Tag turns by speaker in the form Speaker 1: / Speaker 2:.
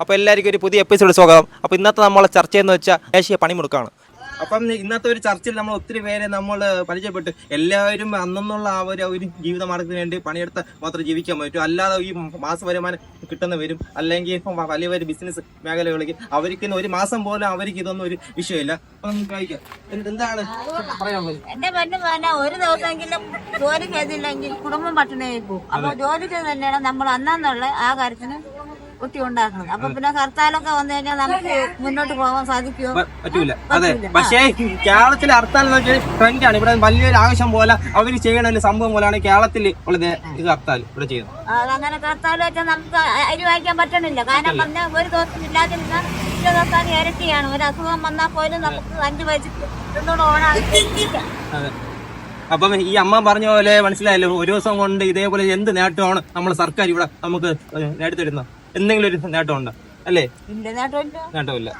Speaker 1: അപ്പോൾ എല്ലാവർക്കും ഒരു പുതിയ എപ്പിസോഡ് സ്വാഗതം. അപ്പോൾ ഇന്നത്തെ നമ്മളെ ചർച്ച എന്ന് വെച്ചാൽ ദേശീയ പണിമുടക്കാണ്. അപ്പം ഇന്നത്തെ ഒരു ചർച്ചയിൽ നമ്മൾ ഒത്തിരി പേരെ നമ്മൾ പരിചയപ്പെട്ടു എല്ലാവരും അന്നുള്ള ആ ഒരു ഒരു ജീവിത മാർഗത്തിന് വേണ്ടി പണിയെടുത്ത് മാത്രം ജീവിക്കാൻ പറ്റും. അല്ലാതെ ഈ മാസ വരുമാനം കിട്ടുന്നവരും അല്ലെങ്കിൽ ഇപ്പം വലിയ വലിയ ബിസിനസ് മേഖലകളിലേക്ക് അവർക്ക് ഒരു മാസം പോലും അവർക്ക് ഇതൊന്നും ഒരു വിഷയമില്ല. അപ്പം കഴിക്കാം. എന്താണ്? പറയാൻ
Speaker 2: എന്റെ ഒരു ദിവസമെങ്കിലും ജോലി ചെയ്തില്ലെങ്കിൽ കുടുംബം പട്ടിണിയായി പോകും. അപ്പൊ ജോലി ചെയ്ത് തന്നെയാണ് നമ്മൾ അന്നുള്ള ആ കാര്യത്തിന് കുട്ടി ഉണ്ടാക്കുന്നത് അപ്പൊ പിന്നെ ഹർത്താലൊക്കെ വന്നു കഴിഞ്ഞാൽ നമുക്ക് മുന്നോട്ട് പോകാൻ സാധിക്കുമോ?
Speaker 1: പറ്റൂല. അതെ. പക്ഷേ കേരളത്തിലെ ഹർത്താൽ എന്ന് വെച്ചാൽ ട്രെൻഡാണ് ഇവിടെ വലിയൊരു ആവശ്യം പോലെ അവർ ചെയ്യണ ഒരു സംഭവം പോലെയാണ് കേരളത്തിൽ ഉള്ളത് ഇത് ഹർത്താൽ ഇവിടെ ചെയ്യുന്നത്.
Speaker 2: അങ്ങനെ ഹർത്താൽ വെച്ചാൽ നമുക്ക് അരി വായിക്കാൻ പറ്റണില്ല. കാരണം പറഞ്ഞാൽ ഒരു ദിവസം ഇല്ലാതിരുന്ന ദിവസം ഇരട്ടിയാണ്. ഒരു അസുഖം വന്നാൽ പോലും നമുക്ക് അഞ്ചു വയസ്സിൽ ഓണാണ്
Speaker 1: അതെ. അപ്പം ഈ അമ്മ പറഞ്ഞ പോലെ മനസ്സിലായല്ലോ ഒരു ദിവസം കൊണ്ട് ഇതേപോലെ എന്ത് നേട്ടമാണ് നമ്മൾ സർക്കാർ ഇവിടെ നമുക്ക് നേടിത്തരുന്നത്? എന്തെങ്കിലും ഒരു നേട്ടമുണ്ടോ അല്ലേ? നേട്ടമില്ല